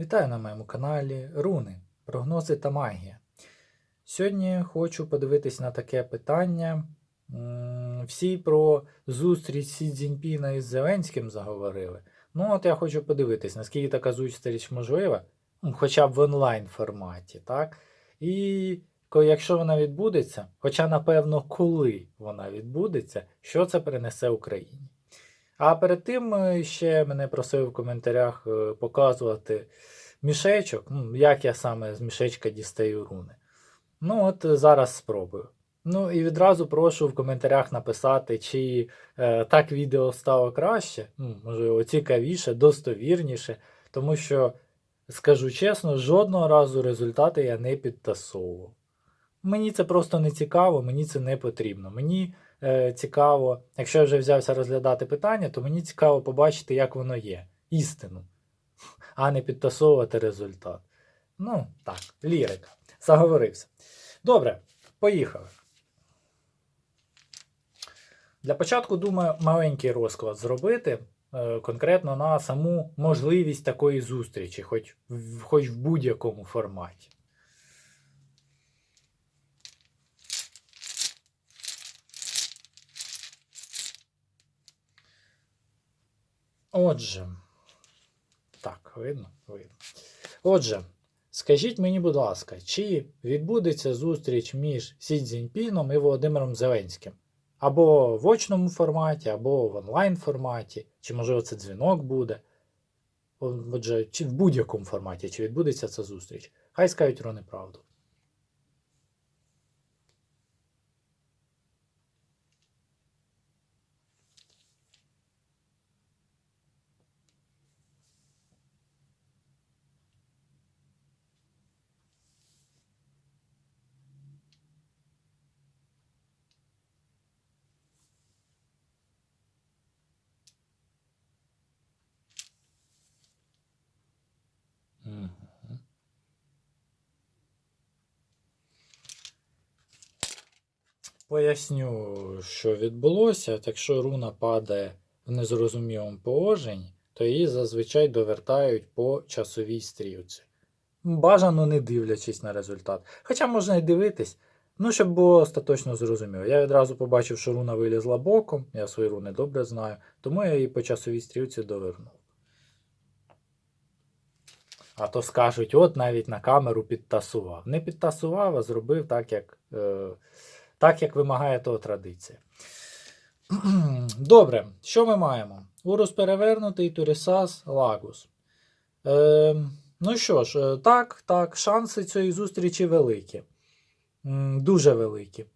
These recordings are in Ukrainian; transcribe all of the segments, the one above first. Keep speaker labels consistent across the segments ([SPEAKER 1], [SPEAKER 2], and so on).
[SPEAKER 1] Вітаю на моєму каналі Руни, прогнози та магія. Сьогодні хочу подивитись на таке питання. Всі про зустріч Сі Цзіньпіна із Зеленським заговорили. Ну, от я хочу подивитись, наскільки така зустріч можлива, ну, хоча б в онлайн форматі, так? І якщо вона відбудеться, хоча напевно коли вона відбудеться, що це принесе Україні. А перед тим е, ще мене просили в коментарях е, показувати мішечок, ну, як я саме з мішечка дістаю руни. Ну, от е, зараз спробую. Ну і відразу прошу в коментарях написати, чи е, так відео стало краще, ну, можливо, цікавіше, достовірніше, тому що, скажу чесно, жодного разу результати я не підтасовував. Мені це просто не цікаво, мені це не потрібно. Мені цікаво, якщо я вже взявся розглядати питання, то мені цікаво побачити, як воно є. Істину, а не підтасовувати результат. Ну, так, лірика. Заговорився. Добре, поїхали. Для початку, думаю, маленький розклад зробити е, конкретно на саму можливість такої зустрічі, хоч, хоч в будь-якому форматі. Отже, так, видно? Видно. Отже, скажіть мені, будь ласка, чи відбудеться зустріч між Сі Цзіньпіном і Володимиром Зеленським? Або в очному форматі, або в онлайн форматі, чи можливо це дзвінок буде. Отже, чи в будь-якому форматі, чи відбудеться ця зустріч? Хай скажуть про неправду. Поясню, що відбулося. Якщо руна падає в незрозумілому положенні, то її зазвичай довертають по часовій стрілці. Бажано не дивлячись на результат. Хоча можна і дивитись, ну, щоб було остаточно зрозуміло. Я відразу побачив, що руна вилізла боком, я свої руни добре знаю, тому я її по часовій стрілці довернув. А то скажуть, от навіть на камеру підтасував. Не підтасував, а зробив так, як, е, так, як вимагає того традиція. Добре, що ми маємо? Урус перевернутий, Турісас, Лагус. Е, ну що ж, е, так, так, шанси цієї зустрічі великі. Дуже великі.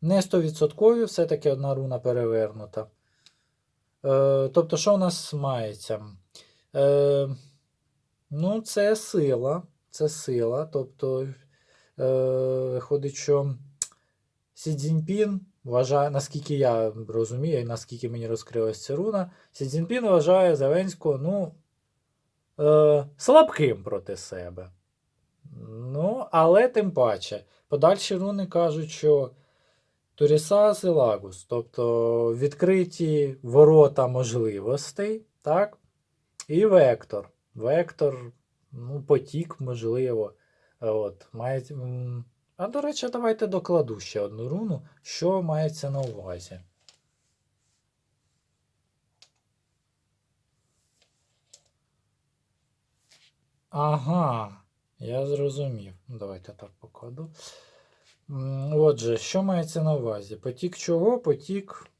[SPEAKER 1] Не 100%, все-таки одна руна перевернута. Е, тобто, що у нас мається? Е, Ну, це сила. Це сила. Тобто, е, виходить, що Сі Цзіньпін вважає, наскільки я розумію, і наскільки мені розкрилась ця руна, Сі Цзіньпін вважає Зеленського, ну, е, слабким проти себе. Ну, але тим паче, подальші руни кажуть, що Турісас і Лагус, тобто відкриті ворота можливостей, так? І вектор. Вектор, ну, потік, можливо. От, має, а до речі, давайте докладу ще одну руну, що мається на увазі. Ага, я зрозумів. Давайте так покладу. Отже, що мається на увазі? Потік чого? Потік.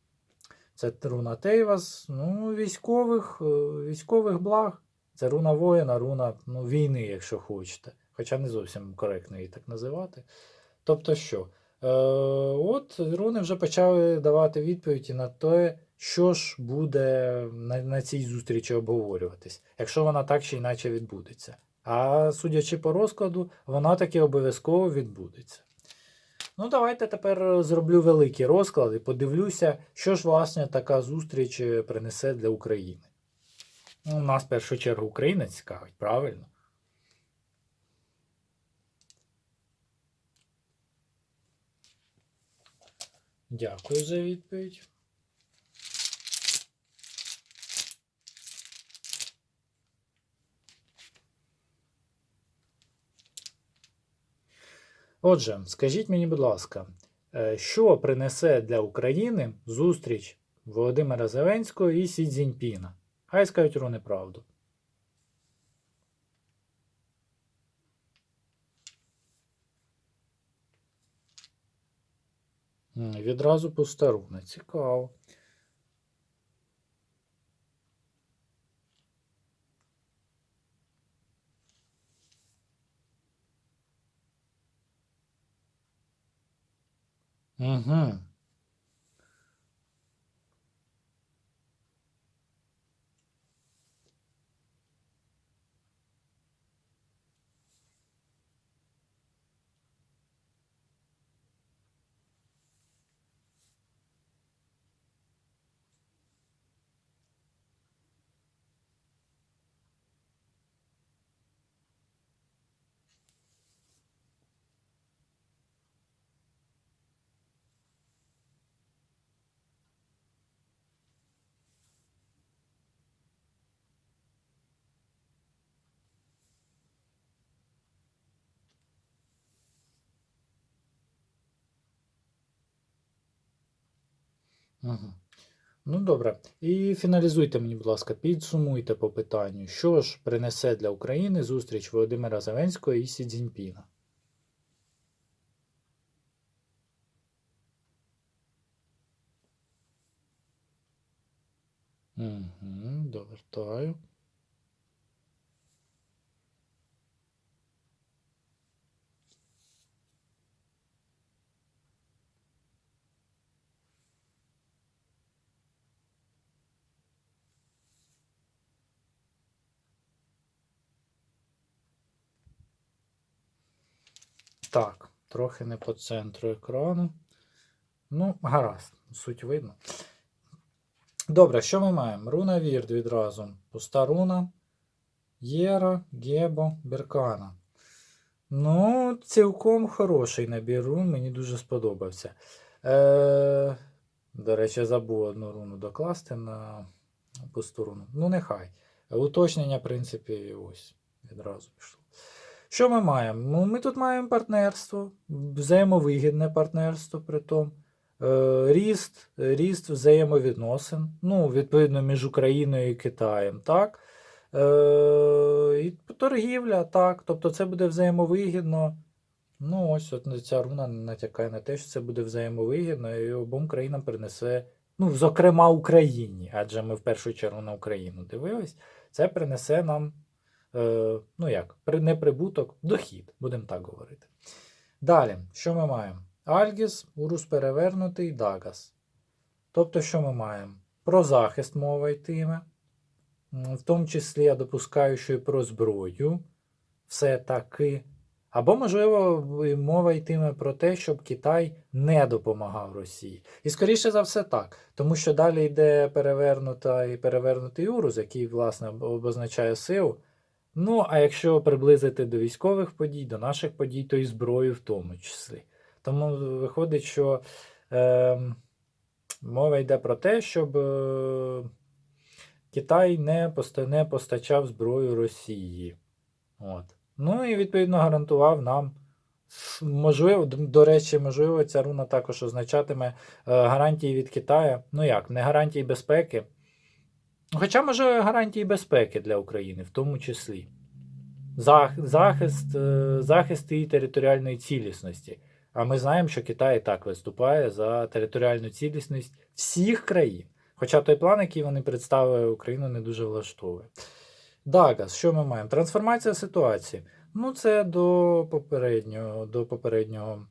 [SPEAKER 1] Це руна Тейвас, ну, військових, е, військових благ. Це руна воїна, руна ну, війни, якщо хочете. Хоча не зовсім коректно її так називати. Тобто що? Е, от руни вже почали давати відповіді на те, що ж буде на, на цій зустрічі обговорюватись, якщо вона так чи інакше відбудеться. А судячи по розкладу, вона таки обов'язково відбудеться. Ну, давайте тепер зроблю великий розклад і подивлюся, що ж власне така зустріч е, принесе для України. Ну, нас в першу чергу Україна цікавить, правильно? Дякую за відповідь. Отже, скажіть мені, будь ласка, е, що принесе для України зустріч Володимира Зеленського і Сі Цзіньпіна? Хай скажуть руни правду. Відразу по стару не Цікаво. Угу. Угу. Ну, добре. І фіналізуйте мені, будь ласка, підсумуйте по питанню, що ж принесе для України зустріч Володимира Зеленського і Сі Цзіньпіна? Угу, довертаю. Так, трохи не по центру екрану. Ну, гаразд, суть видно. Добре, що ми маємо? Руна Вірд відразу. Пуста руна. Єра, Гебо, Беркана. Ну, цілком хороший набір рун, мені дуже сподобався. Е, До речі, забув одну руну докласти на пусту руну. Ну, нехай. Уточнення, в принципі, ось відразу пішло. Що ми маємо? Ну, ми тут маємо партнерство, взаємовигідне партнерство, притом. Е, Ріст, ріст взаємовідносин, ну, відповідно, між Україною і Китаєм, так? Е, і торгівля, так. Тобто це буде взаємовигідно. Ну, ось от ця руна натякає на те, що це буде взаємовигідно, і обом країнам принесе, ну, зокрема, Україні, адже ми в першу чергу на Україну дивились, це принесе нам, ну як, не прибуток, дохід, будемо так говорити. Далі, що ми маємо? Альгіс, Урус перевернутий, Дагас. Тобто, що ми маємо? Про захист мова йтиме, в тому числі я допускаю, що і про зброю, все-таки. Або, можливо, мова йтиме про те, щоб Китай не допомагав Росії. І скоріше за все так, тому що далі йде перевернута і перевернутий Урус, який, власне, обозначає силу. Ну, а якщо приблизити до військових подій, до наших подій, то і зброю в тому числі. Тому виходить, що е, мова йде про те, щоб е, Китай не, поста- не постачав зброю Росії. От. Ну і відповідно гарантував нам. Можливо, до речі, можливо, ця руна також означатиме е, гарантії від Китаю. Ну як, не гарантії безпеки. Хоча, може, гарантії безпеки для України, в тому числі. Захист, е, захист її територіальної цілісності. А ми знаємо, що Китай так виступає за територіальну цілісність всіх країн. Хоча той план, який вони представили, Україну не дуже влаштовує. Дагас, що ми маємо? Трансформація ситуації. Ну, це до попереднього, до попереднього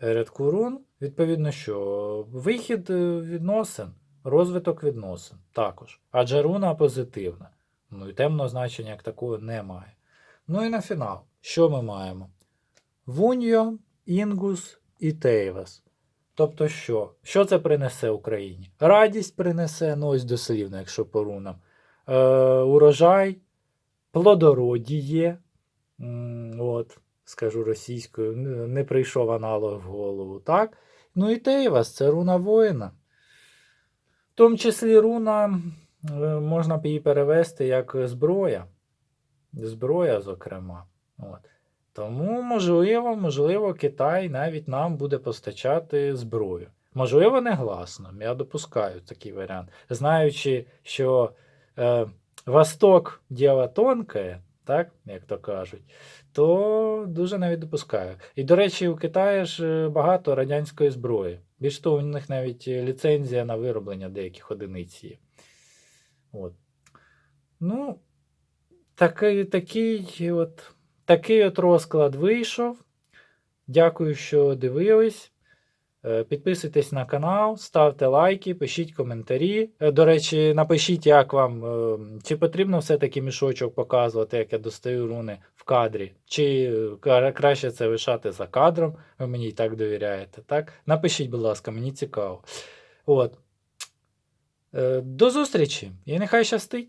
[SPEAKER 1] рядку рун. Відповідно, що вихід е, відносин, розвиток відносин також. Адже руна позитивна. Ну і темного значення як такого немає. Ну і на фінал, що ми маємо? Вуньо, Інгус і Тейвас. Тобто що? Що це принесе Україні? Радість принесе, ну ось дослівно, якщо по рунам. Е, урожай, плодородіє. От, скажу російською, не прийшов аналог в голову, так? Ну і Тейвас це руна воїна. Тому числі руна, е, можна її перевести як зброя. Зброя, зокрема. От. Тому, можливо, можливо, Китай навіть нам буде постачати зброю. Можливо, негласно. Я допускаю такий варіант. Знаючи, що е, Восток діло тонке, так, як то кажуть, то дуже навіть допускаю. І, до речі, у Китаї ж е, багато радянської зброї. Більш того, у них навіть е, ліцензія на вироблення деяких одиниць є. От. Ну, такий, такий, от, такий от розклад вийшов. Дякую, що дивились. Е, Підписуйтесь на канал, ставте лайки, пишіть коментарі. Е, До речі, напишіть, як вам, е, чи потрібно все-таки мішочок показувати, як я достаю руни в кадрі, чи краще це лишати за кадром, ви мені і так довіряєте. Так? Напишіть, будь ласка, мені цікаво. От. До зустрічі і нехай щастить!